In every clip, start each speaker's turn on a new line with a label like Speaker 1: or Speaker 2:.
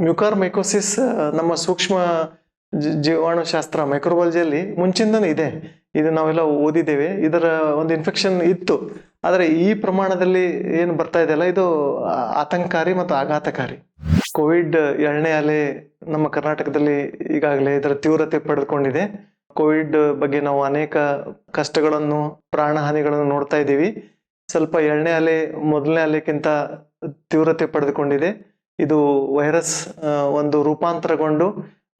Speaker 1: Mucor mycosis ನಮ್ಮ ಸೂಕ್ಷ್ಮ ಜೀವಾಣುಶಾಸ್ತ್ರ ಮೈಕ್ರೋಬಾಲಜಿಯಲ್ಲಿ ಮುಂಚಿಂದನೂ ಇದೆ. ಇದು ನಾವೆಲ್ಲ ಓದಿದ್ದೇವೆ. ಇದರ ಒಂದು ಇನ್ಫೆಕ್ಷನ್ ಇತ್ತು. ಆದರೆ ಈ ಪ್ರಮಾಣದಲ್ಲಿ ಏನು ಬರ್ತಾ ಇದೆಯಲ್ಲ ಇದು ಆತಂಕಕಾರಿ ಮತ್ತು ಆಘಾತಕಾರಿ. ಕೋವಿಡ್ ಎರಡನೇ ಅಲೆ ನಮ್ಮ ಕರ್ನಾಟಕದಲ್ಲಿ ಈಗಾಗಲೇ ಇದರ ತೀವ್ರತೆ ಪಡೆದುಕೊಂಡಿದೆ. ಕೋವಿಡ್ ಬಗ್ಗೆ ನಾವು ಅನೇಕ ಕಷ್ಟಗಳನ್ನು, ಪ್ರಾಣಹಾನಿಗಳನ್ನು ನೋಡ್ತಾ ಇದ್ದೀವಿ. ಸ್ವಲ್ಪ ಎರಡನೇ ಅಲೆ, ಮೊದಲನೇ ಅಲೆಗಿಂತ ತೀವ್ರತೆ ಪಡೆದುಕೊಂಡಿದೆ. ಇದು ವೈರಸ್ ಒಂದು ರೂಪಾಂತರಗೊಂಡು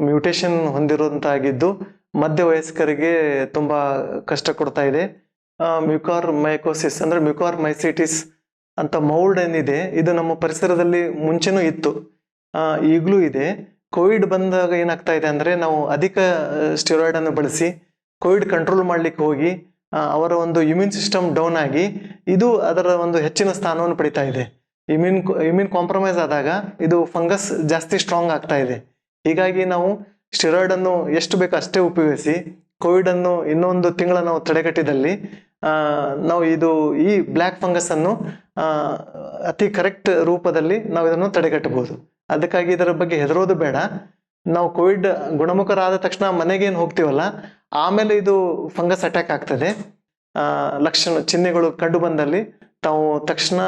Speaker 1: ಮ್ಯೂಟೇಶನ್ ಹೊಂದಿರುವಂತಾಗಿದ್ದು ಮಧ್ಯ ವಯಸ್ಕರಿಗೆ ತುಂಬ ಕಷ್ಟ ಕೊಡ್ತಾ ಇದೆ. ಮ್ಯೂಕಾರ್ ಮೈಕೋಸಿಸ್ ಅಂದರೆ ಮ್ಯೂಕಾರ್ ಮೈಸಿಟಿಸ್ ಅಂತ ಮೌಲ್ಡ್ ಏನಿದೆ, ಇದು ನಮ್ಮ ಪರಿಸರದಲ್ಲಿ ಮುಂಚೆನೂ ಇತ್ತು. ಈಗಲೂ ಇದೆ. ಕೋವಿಡ್ ಬಂದಾಗ ಏನಾಗ್ತಾ ಇದೆ ಅಂದರೆ ನಾವು ಅಧಿಕ ಸ್ಟೆರಾಯ್ಡನ್ನು ಬಳಸಿ ಕೋವಿಡ್ ಕಂಟ್ರೋಲ್ ಮಾಡ್ಲಿಕ್ಕೆ ಹೋಗಿ ಅವರ ಒಂದು ಇಮ್ಯೂನ್ ಸಿಸ್ಟಮ್ ಡೌನ್ ಆಗಿ ಇದು ಅದರ ಒಂದು ಹೆಚ್ಚಿನ ಸ್ಥಾನವನ್ನು ಪಡಿತಾ ಇದೆ. ಇಮ್ಯೂನ್ ಇಮ್ಯೂನ್ ಕಾಂಪ್ರಮೈಸ್ ಆದಾಗ ಇದು ಫಂಗಸ್ ಜಾಸ್ತಿ ಸ್ಟ್ರಾಂಗ್ ಆಗ್ತಾ ಇದೆ. ಹೀಗಾಗಿ ನಾವು ಸ್ಟೆರಾಯ್ಡ್ ಅನ್ನು ಎಷ್ಟು ಬೇಕು ಅಷ್ಟೇ ಉಪಯೋಗಿಸಿ, ಕೋವಿಡ್ ಅನ್ನು ಇನ್ನೊಂದು ತಿಂಗಳ ನಾವು ತಡೆಗಟ್ಟಿದಲ್ಲಿ ನಾವು ಇದು ಈ ಬ್ಲ್ಯಾಕ್ ಫಂಗಸ್ ಅನ್ನು ಅತಿ ಕರೆಕ್ಟ್ ರೂಪದಲ್ಲಿ ನಾವು ಇದನ್ನು ತಡೆಗಟ್ಟಬಹುದು. ಅದಕ್ಕಾಗಿ ಇದರ ಬಗ್ಗೆ ಹೆದರೋದು ಬೇಡ. ನಾವು ಕೋವಿಡ್ ಗುಣಮುಖರಾದ ತಕ್ಷಣ ಮನೆಗೇನು ಹೋಗ್ತೀವಲ್ಲ, ಆಮೇಲೆ ಇದು ಫಂಗಸ್ ಅಟ್ಯಾಕ್ ಆಗ್ತದೆ. ಲಕ್ಷಣ ಚಿಹ್ನೆಗಳು ಕಂಡು ಬಂದಲ್ಲಿ ತಾವು ತಕ್ಷಣ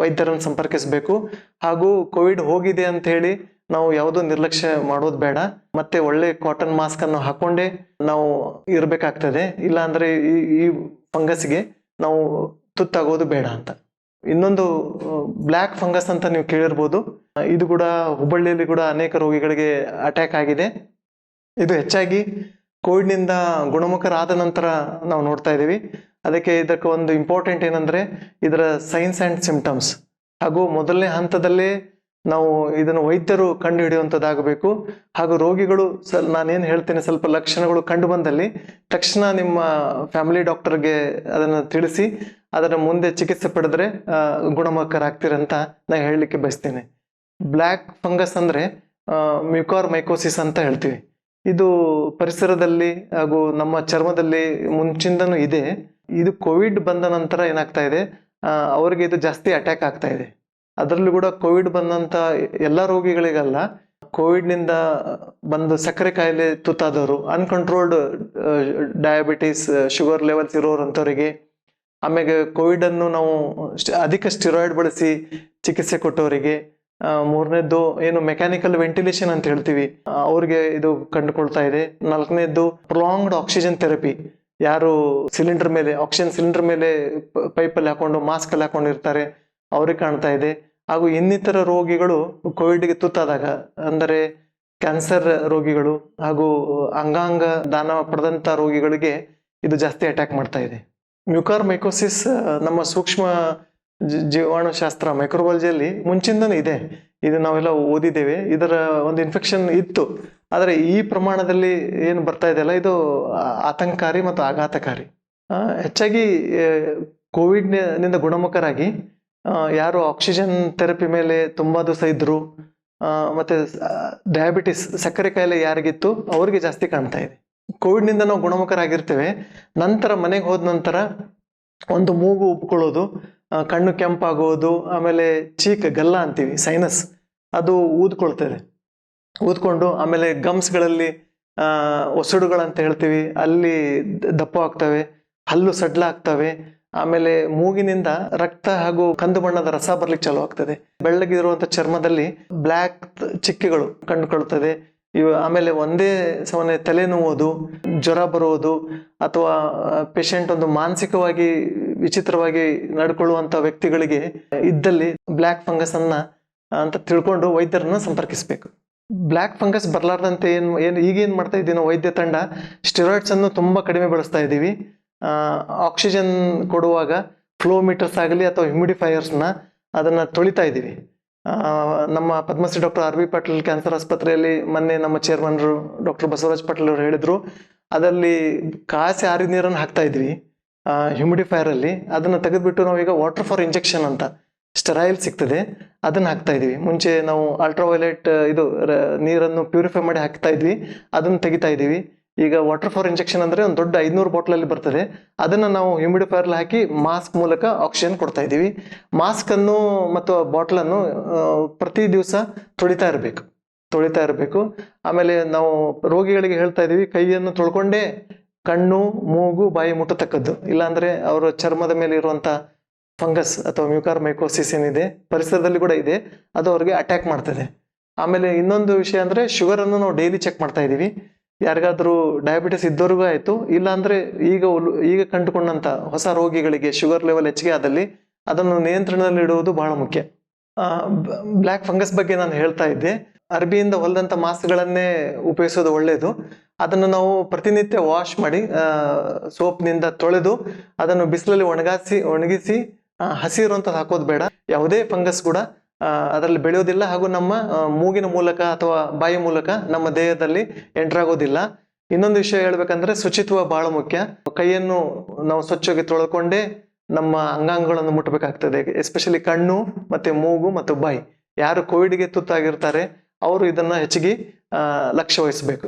Speaker 1: ವೈದ್ಯರನ್ನು ಸಂಪರ್ಕಿಸಬೇಕು. ಹಾಗೂ ಕೋವಿಡ್ ಹೋಗಿದೆ ಅಂತ ಹೇಳಿ ನಾವು ಯಾವುದೋ ನಿರ್ಲಕ್ಷ್ಯ ಮಾಡೋದು ಬೇಡ. ಮತ್ತೆ ಒಳ್ಳೆ ಕಾಟನ್ ಮಾಸ್ಕ್ ಅನ್ನು ಹಾಕೊಂಡೇ ನಾವು ಇರಬೇಕಾಗ್ತದೆ. ಇಲ್ಲ ಅಂದ್ರೆ ಈ ಫಂಗಸ್ಗೆ ನಾವು ತುತ್ತಾಗೋದು ಬೇಡ ಅಂತ. ಇನ್ನೊಂದು ಬ್ಲ್ಯಾಕ್ ಫಂಗಸ್ ಅಂತ ನೀವು ಕೇಳಿರ್ಬೋದು. ಇದು ಕೂಡ ಹುಬ್ಬಳ್ಳಿಯಲ್ಲಿ ಕೂಡ ಅನೇಕ ರೋಗಿಗಳಿಗೆ ಅಟ್ಯಾಕ್ ಆಗಿದೆ. ಇದು ಹೆಚ್ಚಾಗಿ ಕೋವಿಡ್ನಿಂದ ಗುಣಮುಖರಾದ ನಂತರ ನಾವು ನೋಡ್ತಾ ಇದ್ದೀವಿ. ಅದಕ್ಕೆ ಇದಕ್ಕೆ ಒಂದು ಇಂಪಾರ್ಟೆಂಟ್ ಏನಂದರೆ ಇದರ ಸೈನ್ಸ್ ಆ್ಯಂಡ್ ಸಿಂಪ್ಟಮ್ಸ್ ಹಾಗೂ ಮೊದಲನೇ ಹಂತದಲ್ಲೇ ನಾವು ಇದನ್ನು ವೈದ್ಯರು ಕಂಡುಹಿಡಿಯುವಂಥದ್ದಾಗಬೇಕು. ಹಾಗೂ ರೋಗಿಗಳು ಸಲ್, ನಾನೇನು ಹೇಳ್ತೇನೆ ಸ್ವಲ್ಪ ಲಕ್ಷಣಗಳು ಕಂಡು ಬಂದಲ್ಲಿ ತಕ್ಷಣ ನಿಮ್ಮ ಫ್ಯಾಮಿಲಿ ಡಾಕ್ಟರ್ಗೆ ಅದನ್ನು ತಿಳಿಸಿ, ಅದರ ಮುಂದೆ ಚಿಕಿತ್ಸೆ ಪಡೆದ್ರೆ ಗುಣಮುಖರಾಗ್ತೀರಂತ ನಾನು ಹೇಳಲಿಕ್ಕೆ ಬಯಸ್ತೇನೆ. ಬ್ಲ್ಯಾಕ್ ಫಂಗಸ್ ಅಂದರೆ ಮ್ಯೂಕಾರ್ ಮೈಕೋಸಿಸ್ ಅಂತ ಹೇಳ್ತೀವಿ. ಇದು ಪರಿಸರದಲ್ಲಿ ಹಾಗೂ ನಮ್ಮ ಚರ್ಮದಲ್ಲಿ ಮುಂಚಿಂದನೂ ಇದೆ. ಇದು ಕೋವಿಡ್ ಬಂದ ನಂತರ ಏನಾಗ್ತಾ ಇದೆ? ಅವರಿಗೆ ಇದು ಜಾಸ್ತಿ ಅಟ್ಯಾಕ್ ಆಗ್ತಾ ಇದೆ. ಅದರಲ್ಲೂ ಕೂಡ ಕೋವಿಡ್ ಬಂದಂತ ಎಲ್ಲ ರೋಗಿಗಳಿಗಲ್ಲ ಕೋವಿಡ್ನಿಂದ ಬಂದು ಸಕ್ಕರೆ ಕಾಯಿಲೆ ತುತ್ತಾದವರು ಅನ್ಕಂಟ್ರೋಲ್ಡ್ ಡಯಾಬಿಟಿಸ್ ಶುಗರ್ ಲೆವೆಲ್ಸ್ ಇರೋರಂಥವರಿಗೆ ಆಮೇಲೆ ಕೋವಿಡ್ ಅನ್ನು ನಾವು ಅಧಿಕ ಸ್ಟಿರಾಯ್ಡ್ ಬಳಸಿ ಚಿಕಿತ್ಸೆ ಕೊಟ್ಟವರಿಗೆ ಮೂರನೇದ್ದು ಏನು ಮೆಕ್ಯಾನಿಕಲ್ ವೆಂಟಿಲೇಷನ್ ಅಂತ ಹೇಳ್ತೀವಿ ಅವ್ರಿಗೆ ಇದು ಕಂಡುಕೊಳ್ತಾ ಇದೆ. ನಾಲ್ಕನೇದ್ದು ಪ್ರೊಲಾಂಗ್ಡ್ ಆಕ್ಸಿಜನ್ ಥೆರಪಿ ಯಾರು ಸಿಲಿಂಡರ್ ಮೇಲೆ ಆಕ್ಸಿಜನ್ ಸಿಲಿಂಡರ್ ಮೇಲೆ ಪೈಪಲ್ಲಿ ಹಾಕೊಂಡು ಮಾಸ್ಕ್ ಅಲ್ಲಿ ಹಾಕೊಂಡಿರ್ತಾರೆ ಅವ್ರಿಗೆ ಕಾಣ್ತಾ ಇದೆ. ಹಾಗೂ ಇನ್ನಿತರ ರೋಗಿಗಳು ಕೋವಿಡ್ಗೆ ತುತ್ತಾದಾಗ, ಅಂದರೆ ಕ್ಯಾನ್ಸರ್ ರೋಗಿಗಳು ಹಾಗೂ ಅಂಗಾಂಗ ದಾನ ಪಡೆದಂಥ ರೋಗಿಗಳಿಗೆ ಇದು ಜಾಸ್ತಿ ಅಟ್ಯಾಕ್ ಮಾಡ್ತಾ ಇದೆ. ಮ್ಯೂಕಾರ್ ಮೈಕೋಸಿಸ್ ನಮ್ಮ ಸೂಕ್ಷ್ಮ ಜೀವಾಣುಶಾಸ್ತ್ರ ಮೈಕ್ರೋಬಾಲಜಿಯಲ್ಲಿ ಮುಂಚಿಂದನೂ ಇದೆ. ಇದು ನಾವೆಲ್ಲ ಓದಿದ್ದೇವೆ. ಇದರ ಒಂದು ಇನ್ಫೆಕ್ಷನ್ ಇತ್ತು. ಆದರೆ ಈ ಪ್ರಮಾಣದಲ್ಲಿ ಏನು ಬರ್ತಾ ಇದೆಯಲ್ಲ ಇದು ಆತಂಕಾರಿ ಮತ್ತು ಆಘಾತಕಾರಿ. ಹೆಚ್ಚಾಗಿ ಕೋವಿಡ್ನಿಂದ ಗುಣಮುಖರಾಗಿ ಯಾರು ಆಕ್ಸಿಜನ್ ಥೆರಪಿ ಮೇಲೆ ತುಂಬ ದಿವಸ ಇದ್ದರು ಮತ್ತು ಡಯಾಬಿಟಿಸ್ ಸಕ್ಕರೆ ಕಾಯಿಲೆ ಯಾರಿಗಿತ್ತು, ಅವರಿಗೆ ಜಾಸ್ತಿ ಕಾಣ್ತಾ ಇದೆ. ಕೋವಿಡ್ನಿಂದ ನಾವು ಗುಣಮುಖರಾಗಿರ್ತೇವೆ. ನಂತರ ಮನೆಗೆ ಹೋದ ನಂತರ ಒಂದು ಮೂಗು ಉಬ್ಕೊಳ್ಳೋದು ಕಣ್ಣು ಕೆಂಪಾಗೋದು, ಆಮೇಲೆ ಚೀಕ್ ಗಲ್ಲ ಅಂತೀವಿ ಸೈನಸ್ ಅದು ಊದ್ಕೊಳ್ತದೆ ಊದ್ಕೊಂಡು ಆಮೇಲೆ ಗಮ್ಸ್ಗಳಲ್ಲಿ ಒಸಡುಗಳಂತ ಹೇಳ್ತೀವಿ, ಅಲ್ಲಿ ದಪ್ಪ ಆಗ್ತವೆ, ಹಲ್ಲು ಸಡ್ಲ ಆಗ್ತವೆ, ಆಮೇಲೆ ಮೂಗಿನಿಂದ ರಕ್ತ ಹಾಗೂ ಕಂದು ಬಣ್ಣದ ರಸ ಬರ್ಲಿಕ್ಕೆ ಚಾಲು ಆಗ್ತದೆ. ಬೆಳ್ಳಗಿರುವಂತ ಚರ್ಮದಲ್ಲಿ ಬ್ಲ್ಯಾಕ್ ಚಿಕ್ಕೆಗಳು ಕಂಡುಕೊಳ್ತದೆ. ಇವ ಆಮೇಲೆ ಒಂದೇ ಸಮನೆ ತಲೆನೋವುದು, ಜ್ವರ ಬರುವುದು ಅಥವಾ ಪೇಷಂಟ್ ಒಂದು ಮಾನಸಿಕವಾಗಿ ವಿಚಿತ್ರವಾಗಿ ನಡ್ಕೊಳ್ಳುವಂಥ ವ್ಯಕ್ತಿಗಳಿಗೆ ಇದ್ದಲ್ಲಿ ಬ್ಲ್ಯಾಕ್ ಫಂಗಸ್ ಅನ್ನ ಅಂತ ತಿಳ್ಕೊಂಡು ವೈದ್ಯರನ್ನ ಸಂಪರ್ಕಿಸಬೇಕು. ಬ್ಲ್ಯಾಕ್ ಫಂಗಸ್ ಬರಲಾರ್ದಂತೆ ಏನು ಏನು, ಈಗ ಏನು ಮಾಡ್ತಾ ಇದ್ದೀವಿ ನಾವು ವೈದ್ಯ ತಂಡ ಸ್ಟಿರಾಯ್ಡ್ಸನ್ನು ತುಂಬಾ ಕಡಿಮೆ ಬಳಸ್ತಾ ಇದ್ದೀವಿ. ಆಕ್ಸಿಜನ್ ಕೊಡುವಾಗ ಫ್ಲೋ ಮೀಟರ್ಸ್ ಆಗಲಿ ಅಥವಾ ಹ್ಯೂಮಿಡಿಫೈಯರ್ಸ್ನ ಅದನ್ನ ತೊಳಿತಾ ಇದ್ದೀವಿ. ನಮ್ಮ Padmashri doctor R V Patil cancer ಆಸ್ಪತ್ರೆಯಲ್ಲಿ ಮೊನ್ನೆ ನಮ್ಮ ಚೇರ್ಮನ್ರು ಡಾಕ್ಟರ್ ಬಸವರಾಜ್ ಪಾಟೀಲ್ ಅವರು ಹೇಳಿದ್ರು, ಅದರಲ್ಲಿ ಕಾಸಿ ಆರಿದ ನೀರನ್ನು ಹಾಕ್ತಾ ಇದ್ವಿ ಹ್ಯೂಮಿಡಿಫೈಯರ್ ಅಲ್ಲಿ ಅದನ್ನ ತೆಗೆದ್ಬಿಟ್ಟು ನಾವೀಗ ವಾಟರ್ ಫಾರ್ ಇಂಜೆಕ್ಷನ್ ಅಂತ ಸ್ಟೆರೈಲ್ ಸಿಗ್ತದೆ. ಅದನ್ನ ಹಾಕ್ತಾ ಇದೀವಿ. ಮುಂಚೆ ನಾವು ಅಲ್ಟ್ರಾವೈಲೆಟ್ ಇದು ನೀರನ್ನು ಪ್ಯೂರಿಫೈ ಮಾಡಿ ಹಾಕ್ತಾ ಇದ್ವಿ. ಅದನ್ನ ತೆಗಿತಾ ಇದೀವಿ. ಈಗ ವಾಟರ್ ಫಾರ್ ಇಂಜೆಕ್ಷನ್ ಅಂದ್ರೆ ಒಂದು ದೊಡ್ಡ ಐದ್ನೂರು ಬಾಟ್ಲಲ್ಲಿ ಬರ್ತದೆ. ಅದನ್ನ ನಾವು ಹ್ಯೂಮಿಡಿಫೈರ್ ಹಾಕಿ ಮಾಸ್ಕ್ ಮೂಲಕ ಆಕ್ಸಿಜನ್ ಕೊಡ್ತಾ ಇದೀವಿ. ಮಾಸ್ಕ್ ಅನ್ನು ಮತ್ತು ಬಾಟ್ಲ್ ಅನ್ನು ಪ್ರತಿ ದಿವಸ ತೊಳಿತಾ ಇರಬೇಕು. ತೊಳಿತಾ ಇರಬೇಕು. ಆಮೇಲೆ ನಾವು ರೋಗಿಗಳಿಗೆ ಹೇಳ್ತಾ ಇದೀವಿ, ಕೈಯನ್ನು ತೊಳ್ಕೊಂಡೇ ಕಣ್ಣು, ಮೂಗು, ಬಾಯಿ ಮುಟ್ಟತಕ್ಕದ್ದು. ಇಲ್ಲಾಂದ್ರೆ ಅವರ ಚರ್ಮದ ಮೇಲೆ ಇರುವಂತ ಫಂಗಸ್ ಅಥವಾ ಮ್ಯೂಕಾರ್ ಮೈಕೋಸಿಸ್ ಏನಿದೆ, ಪರಿಸರದಲ್ಲಿ ಕೂಡ ಇದೆ, ಅದು ಅವ್ರಿಗೆ ಅಟ್ಯಾಕ್ ಮಾಡ್ತದೆ. ಆಮೇಲೆ ಇನ್ನೊಂದು ವಿಷಯ ಅಂದ್ರೆ ಶುಗರ್ ಅನ್ನು ನಾವು ಡೈಲಿ ಚೆಕ್ ಮಾಡ್ತಾ ಇದೀವಿ ಯಾರಿಗಾದ್ರೂ ಡಯಾಬಿಟಿಸ್ ಇದ್ದವ್ರಿಗೂ ಆಯ್ತು. ಇಲ್ಲಾಂದ್ರೆ ಈಗ ಈಗ ಕಂಡುಕೊಂಡಂತ ಹೊಸ ರೋಗಿಗಳಿಗೆ ಶುಗರ್ ಲೆವೆಲ್ ಹೆಚ್ಚಿಗೆ ಆದಲ್ಲಿ ಅದನ್ನು ನಿಯಂತ್ರಣದಲ್ಲಿ ಇಡುವುದು ಬಹಳ ಮುಖ್ಯ. ಬ್ಲ್ಯಾಕ್ ಫಂಗಸ್ ಬಗ್ಗೆ ನಾನು ಹೇಳ್ತಾ ಇದ್ದೆ. ಅರ್ಬಿಯಿಂದ ಹೊಲ್ದಂಥ ಮಾಸ್ಕ್ಗಳನ್ನೇ ಉಪಯೋಗಿಸೋದು ಒಳ್ಳೆಯದು ಅದನ್ನು ನಾವು ಪ್ರತಿನಿತ್ಯ ವಾಶ್ ಮಾಡಿ ಸೋಪ್ನಿಂದ ತೊಳೆದು ಅದನ್ನು ಬಿಸಿಲಲ್ಲಿ ಒಣಗಾಸಿ, ಒಣಗಿಸಿ ಹಸಿರು ಅಂತ ಹಾಕೋದು ಬೇಡ. ಯಾವುದೇ ಫಂಗಸ್ ಕೂಡ ಅದರಲ್ಲಿ ಬೆಳೆಯೋದಿಲ್ಲ ಹಾಗೂ ನಮ್ಮ ಮೂಗಿನ ಮೂಲಕ ಅಥವಾ ಬಾಯಿ ಮೂಲಕ ನಮ್ಮ ದೇಹದಲ್ಲಿ ಎಂಟ್ರಾಗೋದಿಲ್ಲ ಇನ್ನೊಂದು ವಿಷಯ ಹೇಳ್ಬೇಕಂದ್ರೆ ಶುಚಿತ್ವ ಬಹಳ ಮುಖ್ಯ. ಕೈಯನ್ನು ನಾವು ಸ್ವಚ್ಛವಾಗಿ ತೊಳ್ಕೊಂಡೇ ನಮ್ಮ ಅಂಗಾಂಗಗಳನ್ನು ಮುಟ್ಟಬೇಕಾಗ್ತದೆ ಎಸ್ಪೆಷಲಿ ಕಣ್ಣು ಮತ್ತೆ ಮೂಗು ಮತ್ತು ಬಾಯಿ. ಯಾರು ಕೋವಿಡ್ಗೆ ತುತ್ತಾಗಿರ್ತಾರೆ ಅವರು ಇದನ್ನ ಹೆಚ್ಚಿಗೆ ಲಕ್ಷ್ಯ ವಹಿಸಬೇಕು.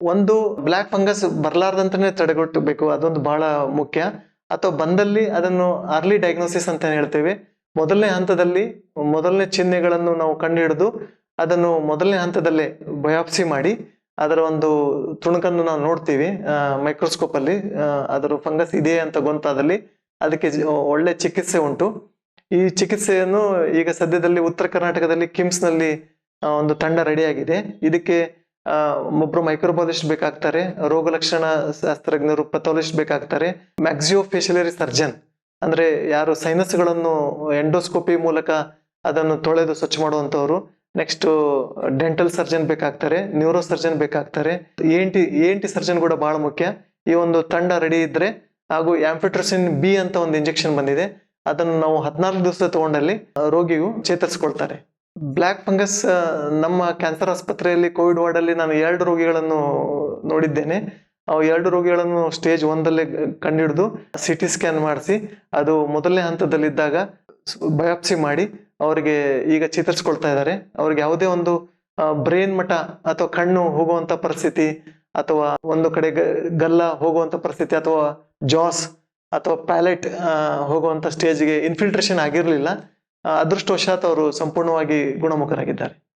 Speaker 1: ಒಂದು ಬ್ಲ್ಯಾಕ್ ಫಂಗಸ್ ಬರಲಾರ್ದಂತಾನೆ ತಡೆಗಟ್ಟಬೇಕು ಅದೊಂದು ಬಹಳ ಮುಖ್ಯ. ಅಥವಾ ಬಂದಲ್ಲಿ ಅದನ್ನು ಅರ್ಲಿ ಡಯಾಗ್ನೋಸಿಸ್ ಅಂತ ಹೇಳ್ತೇವೆ. ಮೊದಲನೇ ಹಂತದಲ್ಲಿ ಮೊದಲನೇ ಚಿಹ್ನೆಗಳನ್ನು ನಾವು ಕಂಡುಹಿಡಿದು ಅದನ್ನು ಮೊದಲನೇ ಹಂತದಲ್ಲೇ ಬಯಾಪ್ಸಿ ಮಾಡಿ ಅದರ ಒಂದು ತುಣುಕನ್ನು ನಾವು ನೋಡ್ತೀವಿ ಮೈಕ್ರೋಸ್ಕೋಪ್ ಅಲ್ಲಿ ಅದರ ಫಂಗಸ್ ಇದೆ ಅಂತ ಗೊಂತಾದಲ್ಲಿ ಅದಕ್ಕೆ ಒಳ್ಳೆ ಚಿಕಿತ್ಸೆ ಉಂಟು. ಈ ಚಿಕಿತ್ಸೆಯನ್ನು ಈಗ ಸದ್ಯದಲ್ಲಿ ಉತ್ತರ ಕರ್ನಾಟಕದಲ್ಲಿ ಕಿಮ್ಸ್ನಲ್ಲಿ ಆ, ಒಂದು ತಂಡ ರೆಡಿ ಆಗಿದೆ. ಇದಕ್ಕೆ ಒಬ್ಬರು ಮೈಕ್ರೋಬಾಲಜಿಸ್ಟ್ ಬೇಕಾಗ್ತಾರೆ, ರೋಗ ಲಕ್ಷಣ ಶಾಸ್ತ್ರಜ್ಞರು ಪಥಾಲಜಿಸ್ಟ್ ಬೇಕಾಗ್ತಾರೆ. ಮ್ಯಾಕ್ಸಿಯೋ ಫೇಶಿಯಲರಿ ಸರ್ಜನ್ ಅಂದ್ರೆ ಯಾರು ಸೈನಸ್ಗಳನ್ನು ಎಂಡೋಸ್ಕೋಪಿ ಮೂಲಕ ಅದನ್ನು ತೊಳೆದು ಸ್ವಚ್ಛ ಮಾಡುವಂತವರು ನೆಕ್ಸ್ಟ್ ಡೆಂಟಲ್ ಸರ್ಜನ್ ಬೇಕಾಗ್ತಾರೆ ನ್ಯೂರೋ ಸರ್ಜನ್ ಬೇಕಾಗ್ತಾರೆ ಎನ್ ಟಿ ಎನ್ ಸರ್ಜನ್ ಕೂಡ ಬಹಳ ಮುಖ್ಯ. ಈ ಒಂದು ತಂಡ ರೆಡಿ ಇದ್ರೆ ಹಾಗೂ ಆಂಫಿಟ್ರಸಿನ್ ಬಿ ಅಂತ ಒಂದು ಇಂಜೆಕ್ಷನ್ ಬಂದಿದೆ. ಅದನ್ನು ನಾವು ಹದಿನಾಲ್ಕು ದಿವಸ ತಗೊಂಡಲ್ಲಿ ರೋಗಿಯು ಚೇತರಿಸಿಕೊಳ್ತಾರೆ. ಬ್ಲ್ಯಾಕ್ ಫಂಗಸ್ ನಮ್ಮ ಕ್ಯಾನ್ಸರ್ ಆಸ್ಪತ್ರೆಯಲ್ಲಿ ಕೋವಿಡ್ ವಾರ್ಡ್ ಅಲ್ಲಿ ನಾನು ಎರಡು ರೋಗಿಗಳನ್ನು ನೋಡಿದ್ದೇನೆ. ಅವು ಎರಡು ರೋಗಿಗಳನ್ನು ಸ್ಟೇಜ್ ಒಂದಲ್ಲೇ ಕಂಡಿಡಿದು ಸಿ ಟಿ ಸ್ಕ್ಯಾನ್ ಮಾಡಿಸಿ, ಅದು ಮೊದಲನೇ ಹಂತದಲ್ಲಿದ್ದಾಗ ಬಯಾಪ್ಸಿ ಮಾಡಿ ಅವರಿಗೆ ಈಗ ಚೇತರಿಸ್ಕೊಳ್ತಾ ಇದ್ದಾರೆ. ಅವ್ರಿಗೆ ಯಾವುದೇ ಒಂದು ಬ್ರೈನ್ ಮಠ ಅಥವಾ ಕಣ್ಣು ಹೋಗುವಂತ ಪರಿಸ್ಥಿತಿ ಅಥವಾ ಒಂದು ಕಡೆ ಗಲ್ಲ ಹೋಗುವಂತ ಪರಿಸ್ಥಿತಿ ಅಥವಾ ಜಾಸ್ ಅಥವಾ ಪ್ಯಾಲೆಟ್ ಹೋಗುವಂತ ಸ್ಟೇಜ್ಗೆ ಇನ್ಫಿಲ್ಟ್ರೇಷನ್ ಆಗಿರಲಿಲ್ಲ. ಅದೃಷ್ಟವಶಾತ್ ಅವರು ಸಂಪೂರ್ಣವಾಗಿ ಗುಣಮುಖರಾಗಿದ್ದಾರೆ.